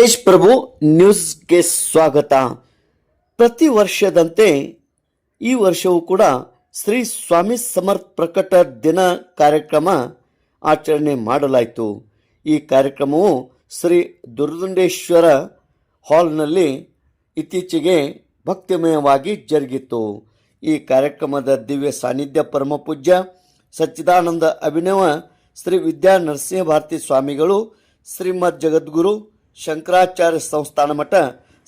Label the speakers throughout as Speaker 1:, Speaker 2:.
Speaker 1: ತೇಜ್ ಪ್ರಭು ನ್ಯೂಸ್ಗೆ ಸ್ವಾಗತ. ಪ್ರತಿ ವರ್ಷದಂತೆ ಈ ವರ್ಷವೂ ಕೂಡ ಶ್ರೀ ಸ್ವಾಮಿ ಸಮರ್ಥ ಪ್ರಕಟ ದಿನ ಕಾರ್ಯಕ್ರಮ ಆಚರಣೆ ಮಾಡಲಾಯಿತು. ಈ ಕಾರ್ಯಕ್ರಮವು ಶ್ರೀ ದುರ್ದುಂಡೇಶ್ವರ ಹಾಲ್ನಲ್ಲಿ ಇತ್ತೀಚೆಗೆ ಭಕ್ತಿಮಯವಾಗಿ ಜರುಗಿತು. ಈ ಕಾರ್ಯಕ್ರಮದ ದಿವ್ಯ ಸಾನ್ನಿಧ್ಯ ಪರಮಪೂಜ್ಯ ಸಚ್ಚಿದಾನಂದ ಅಭಿನವ ಶ್ರೀ ವಿದ್ಯಾ ನರಸಿಂಹ ಭಾರತಿ ಸ್ವಾಮಿಗಳು ಶ್ರೀಮದ್ ಜಗದ್ಗುರು ಶಂಕರಾಚಾರ್ಯ ಸಂಸ್ಥಾನ ಮಠ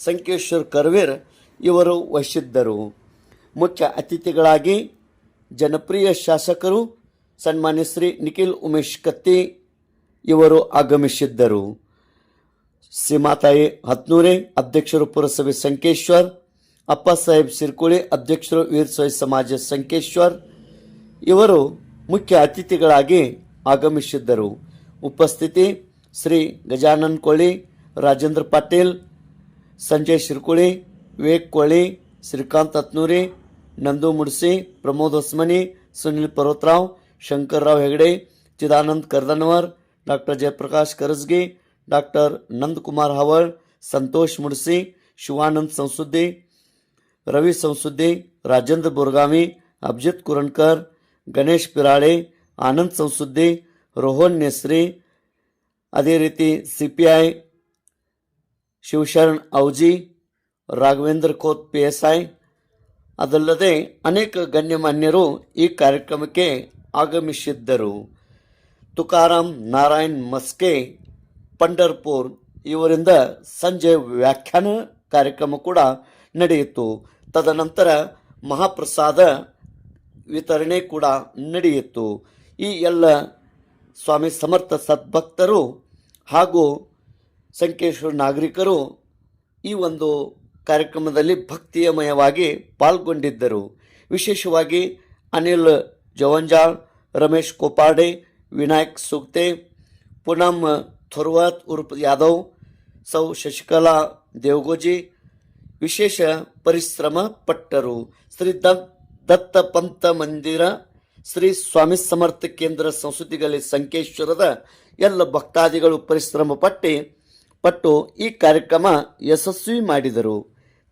Speaker 1: ಸಂಕೇಶ್ವರ್ ಕರ್ವೀರ್ ಇವರು ವಹಿಸಿದ್ದರು ಮುಖ್ಯ ಅತಿಥಿಗಳಾಗಿ ಜನಪ್ರಿಯ ಶಾಸಕರು ಸನ್ಮಾನ್ಯ ಶ್ರೀ ನಿಖಿಲ್ ಉಮೇಶ್ ಕತ್ತಿ ಇವರು ಆಗಮಿಸಿದ್ದರು. ಸೀಮಾತಾಯಿ ಹತ್ನೂರೆ ಅಧ್ಯಕ್ಷರು ಪುರಸಭೆ ಸಂಕೇಶ್ವರ್, ಅಪ್ಪ ಸಾಹೇಬ್ ಸಿರ್ಕುಳಿ ಅಧ್ಯಕ್ಷರು ವೀರಶೈವ ಸಮಾಜ ಸಂಕೇಶ್ವರ್ ಇವರು ಮುಖ್ಯ ಅತಿಥಿಗಳಾಗಿ ಆಗಮಿಸಿದ್ದರು. ಉಪಸ್ಥಿತಿ ಶ್ರೀ ಗಜಾನನ್ ಕೋಳಿ ರಾಜೇಂದ್ರ ಪಾಟೀಲ್ ಸಂಜಯ್ ಶಿರ್ಕುಳಿ ವಿವೇಕ್ ಕೋಳಿ ಶ್ರೀಕಾಂತ್ ಹತ್ನೂರಿ ನಂದು ಮುಡ್ಸಿ ಪ್ರಮೋದ್ ಹೊಸ್ಮನಿ ಸುನಿಲ್ ಪರ್ವತರಾವ್ ಶಂಕರ್ರಾವ್ ಹೆಗಡೆ ಚಿದಾನಂದ್ ಕರ್ದನ್ವರ್ ಡಾಕ್ಟರ್ ಜಯಪ್ರಕಾಶ್ ಕರಸ್ಗಿ ಡಾಕ್ಟರ್ ನಂದಕುಮಾರ್ ಹವಳ್ ಸಂತೋಷ್ ಮುಡ್ಸಿ ಶಿವಾನಂದ್ ಸಂಸುದ್ದಿ ರವಿ ಸಂಸುದ್ದಿ ರಾಜೇಂದ್ರ ಬೋರ್ಗಾವಿ ಅಭಿಜಿತ್ ಕುರಣ್ಕರ್ ಗಣೇಶ್ ಪಿರಾಳೆ ಆನಂದ್ ಸಂಸುದ್ದಿ ರೋಹನ್ ನೆಸ್ರಿ ಅದೇ ರೀತಿ C P I Shivasharan, Auji, Raghavendra Kot P S I ಅದಲ್ಲದೆ ಅನೇಕ ಗಣ್ಯಮಾನ್ಯರು ಈ ಕಾರ್ಯಕ್ರಮಕ್ಕೆ ಆಗಮಿಸಿದ್ದರು. ತುಕಾರಾಮ್ ನಾರಾಯಣ್ ಮಸ್ಕೆ, ಪಂಡರ್ಪುರ್ ಇವರಿಂದ ಸಂಜೆ ವ್ಯಾಖ್ಯಾನ ಕಾರ್ಯಕ್ರಮ ಕೂಡ ನಡೆಯಿತು. ತದನಂತರ ಮಹಾಪ್ರಸಾದ ವಿತರಣೆ ಕೂಡ ನಡೆಯಿತು. ಈ ಎಲ್ಲ ಸ್ವಾಮಿ ಸಮರ್ಥ ಸದ್ಭಕ್ತರು ಹಾಗೂ ಸಂಕೇಶ್ವರ ನಾಗರಿಕರು ಈ ಒಂದು ಕಾರ್ಯಕ್ರಮದಲ್ಲಿ ಭಕ್ತಿಯಮಯವಾಗಿ ಪಾಲ್ಗೊಂಡಿದ್ದರು. ವಿಶೇಷವಾಗಿ ಅನಿಲ್ ಜವಂಜಾಳ್, ರಮೇಶ್ ಕೋಪಾಡೆ ವಿನಾಯಕ್ ಸುಕ್ತೆ, ಪೂನಂ ಥೊರ್ವತ್, ಉರ್ಪ್ ಯಾದವ್, ಸೌ ಶಶಿಕಲಾ, ದೇವಗೋಜಿ ವಿಶೇಷ ಪರಿಶ್ರಮ ಪಟ್ಟರು. ಶ್ರೀ ದತ್ತ ಪಂಥ ಮಂದಿರ, ಶ್ರೀ ಸ್ವಾಮಿ ಸಮರ್ಥ ಕೇಂದ್ರ ಸಂಸ್ಕೃತಿಗಳಲ್ಲಿ ಸಂಕೇಶ್ವರದ ಎಲ್ಲ ಭಕ್ತಾದಿಗಳು ಪರಿಶ್ರಮ ಪಟ್ಟಿ ಪಟ್ಟು ಈ ಕಾರ್ಯಕ್ರಮ ಯಶಸ್ವಿ ಮಾಡಿದರು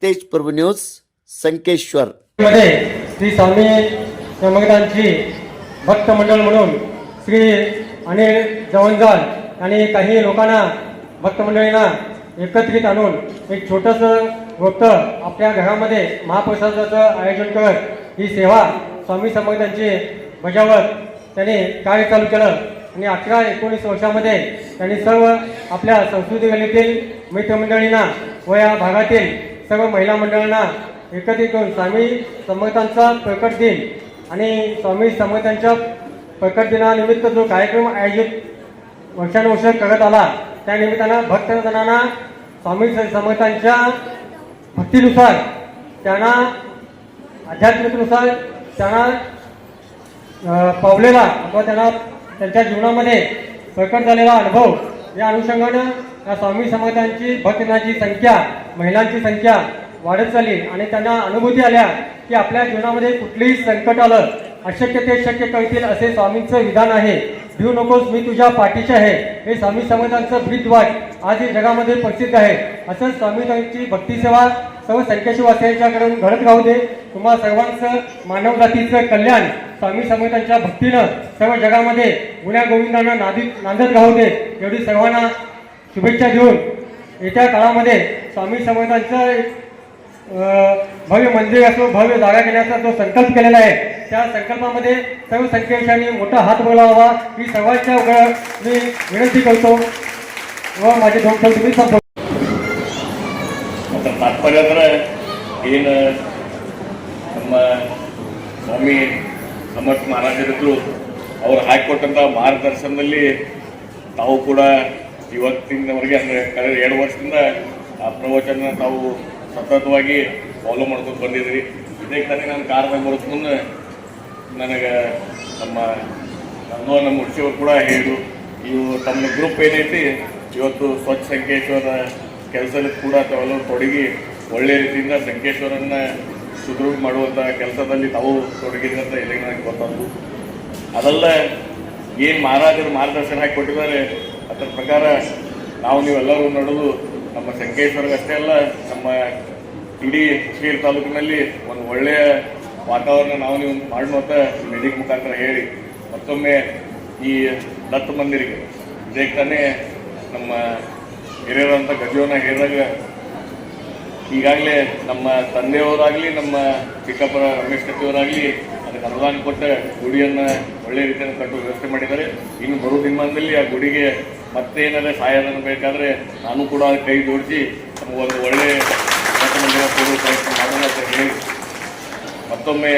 Speaker 1: ತೇಜ್ ಪ್ರಭು ನ್ಯೂಸ್ ಸಂಕೇಶ್ವರ್
Speaker 2: मध्ये श्री स्वामी समर्थांची भक्त मंडळ म्हणून श्री अनिल जवंजाळ आणि काही लोकांना भक्त मंडळींना एकत्रित आणून एक छोटंसं गोष्ट आपल्या घरामध्ये महाप्रसादाचं आयोजन करत ही सेवा स्वामी समर्थांची बजावत त्यांनी कार्य चालू केलं आणि अठरा एकोणीस वर्षामध्ये त्यांनी सर्व आपल्या संस्कृती गणेतील मित्रमंडळींना व या भागातील सर्व महिला मंडळांना एकत्रित करून स्वामी समर्थांचा प्रकट दिन आणि स्वामी समर्थांच्या प्रकट दिनानिमित्त जो कार्यक्रम आयोजित वर्षानुवर्ष करत आला त्या निमित्तानं भक्तजनांना स्वामी समर्थांच्या भक्तीनुसार त्यांना आध्यात्मिकनुसार त्यांना पावलेला अथवा त्यांना त्यांच्या जीवनामध्ये प्रकट झालेला अनुभव. या अनुषंगानं या स्वामी समाजांची भक्तजनांची संख्या महिलांची संख्या वाढत चालली आणि त्यांना अनुभूती आल्या की आपल्या जीवनामध्ये कुठलीही संकट आलं अशक्य ते शक्य कळतील असे स्वामींचं विधान आहे. भिऊ नकोस मी तुझ्या पाठीचे आहे. हे स्वामी समाजांचं ब्रीदवाट आज हे जगामध्ये प्रसिद्ध आहे. असंच स्वामींची भक्तिसेवा सर्व संकेश्वरवासियांच्याकडून घडत राहू दे. तुम्हा सर्वांचं मानव जातीचं कल्याण स्वामी समर्थांच्या भक्तीनं सर्व जगामध्ये गुण्या गोविंदांना नादित नांदत राहू दे. एवढी सर्वांना शुभेच्छा देऊन येत्या काळामध्ये स्वामी समर्थांचं भव्य मंदिर असो भव्य जागा घेण्याचा जो संकल्प केलेला आहे त्या संकल्पामध्ये सर्व संकेशांनी मोठा हात बोलावा. ही सर्वांच्या मी विनंती करतो. व माझे दोन तुम्ही संपवतो.
Speaker 3: ಮತ್ತು ಅಂದ್ರೆ ಏನು ನಮ್ಮ ಸ್ವಾಮಿ ಸಮರ್ಥ ಮಹಾರಾಜರಿದ್ರು ಅವ್ರು ಹಾಕಿಕೊಟ್ಟಂಥ ಮಾರ್ಗದರ್ಶನದಲ್ಲಿ ತಾವು ಕೂಡ ಇವತ್ತಿನವರೆಗೆ ಅಂದರೆ ಕಳೆದ ಎರಡು ವರ್ಷದಿಂದ ಆ ಪ್ರವಚನ ತಾವು ಸತತವಾಗಿ ಫಾಲೋ ಮಾಡ್ಕೊಂಡು ಬಂದಿದ್ರಿ ಇದೇ ತಾನೇ ನಾನು ಕಾರಣ ಬರೋದು ಮುನ್ನ ನನಗೆ ನಮ್ಮ ನನ್ನೋ ನಮ್ಮ ಮುಡ್ಸಿಯವರು ಕೂಡ ಹೇಳಿದರು. ಇವು ತಮ್ಮ ಗ್ರೂಪ್ ಏನೈತಿ, ಇವತ್ತು ಸ್ವಚ್ಛ ಸಂಕೇಶ್ವರ ಕೆಲಸದಲ್ಲಿ ಕೂಡ ತಾವೆಲ್ಲರೂ ತೊಡಗಿ ಒಳ್ಳೆ ರೀತಿಯಿಂದ ಸಂಕೇಶ್ವರನ್ನ ಸುದೃಢ ಮಾಡುವಂಥ ಕೆಲಸದಲ್ಲಿ ತಾವು ತೊಡಗಿದ್ರಂತ ಇಲ್ಲಿ ನನಗೆ ಗೊತ್ತಾಯ್ತು ಅದೆಲ್ಲ ಏನು ಮಹಾರಾಜರು ಮಾರ್ಗದರ್ಶನ ಹಾಕಿ ಕೊಟ್ಟಿದ್ದಾರೆ, ಅದರ ಪ್ರಕಾರ ನಾವು ನೀವೆಲ್ಲರೂ ನಡೆದು ನಮ್ಮ ಸಂಕೇಶ್ವರ್ಗೆ ಅಷ್ಟೇ ಅಲ್ಲ, ನಮ್ಮ ಇಡೀ ಶಿರ್ ತಾಲೂಕಿನಲ್ಲಿ ಒಂದು ಒಳ್ಳೆಯ ವಾತಾವರಣ ನಾವು ನೀವು ಮಾಡುವಂಥ ಮೆಡಿಕ್ ಮುಖಾಂತರ ಹೇಳಿ, ಮತ್ತೊಮ್ಮೆ ಈ ದತ್ತ ಮಂದಿರಿಗೆ, ಇದೇ ನಮ್ಮ ಹಿರಿಯರಂತ ಗಜವನ್ನ ಹೇಳಿದಾಗ ಈಗಾಗಲೇ ನಮ್ಮ ತಂದೆಯವರಾಗಲಿ ನಮ್ಮ ಚಿಕ್ಕಪ್ಪ ರಮೇಶ್ ಕತ್ತಿಯವರಾಗಲಿ ಅದಕ್ಕೆ ಅನುದಾನ ಕೊಟ್ಟ ಗುಡಿಯನ್ನು ಒಳ್ಳೆ ರೀತಿಯನ್ನು ಕಟ್ಟುವ ವ್ಯವಸ್ಥೆ ಮಾಡಿದ್ದಾರೆ. ಇನ್ನು ಬರೋ ದಿನಮಾನದಲ್ಲಿ ಆ ಗುಡಿಗೆ ಮತ್ತೆ ಏನಾದರೆ ಸಹಾಯಧನ ಬೇಕಾದರೆ ನಾನು ಕೂಡ ಕೈ ಜೋಡಿಸಿ ಒಂದು ಒಳ್ಳೆ ಕೊಡುವ ಪ್ರಯತ್ನ ಮಾಡೋಣ ಅಂತ ಹೇಳಿ ಮತ್ತೊಮ್ಮೆ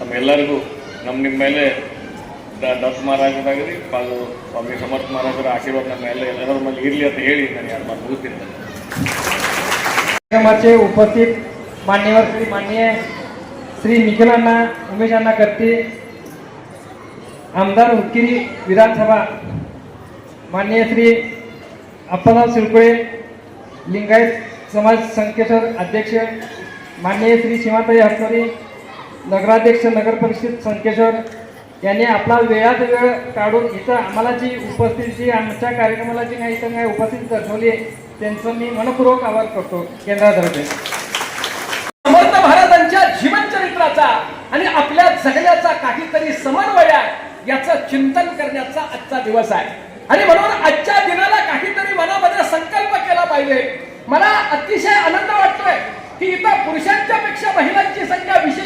Speaker 3: ನಮ್ಮೆಲ್ಲರಿಗೂ ನಮ್ಮ ನಿಮ್ಮ ಮೇಲೆ ದತ್ ಮಹಾರಾಜರಾಗಲಿ ಹಾಗೂ ಸ್ವಾಮಿ ಸಮರ್ಥ ಮಹಾರಾಜರ ಆಶೀರ್ವಾದ ನಮ್ಮ ಎಲ್ಲ ಎಲ್ಲರ ಮೇಲೆ ಇರಲಿ ಅಂತ ಹೇಳಿ ನಾನು ಯಾರು ಮಾತು ಮುಗಿಸ್ತೀನಿ.
Speaker 4: कार्यक्रमाचे उपस्थित मान्यवर श्री माननीय श्री निखिलांना उमेशांना करते. आमदार हुक्किरी विधानसभा. माननीय श्री अप्पाराव सिळकुळे लिंगायत समाज संकेश्वर अध्यक्ष. माननीय श्री शिमाताई हटकरी नगराध्यक्ष नगर परिषद संकेश्वर. यांनी आपला वेळात वेळ काढून इथं आम्हाला जी उपस्थिती जी आमच्या कार्यक्रमाला जी काही इथं काही उपस्थिती दर्शवली आहे, त्यांचं मी मनपूर्वक आभार करतो केंद्रातर्फे.
Speaker 5: समर्थ महाराजांच्या जीवन चरित्राचा आणि आपल्या जगण्याचा काहीतरी समन्वय आहे याचं चिंतन करण्याचा आजचा दिवस आहे. आणि म्हणून आजच्या दिनाला काहीतरी मनामध्ये संकल्प केला पाहिजे. मला अतिशय आनंद वाटतोय की इथं पुरुषांच्या पेक्षा महिलांची संख्या विशेष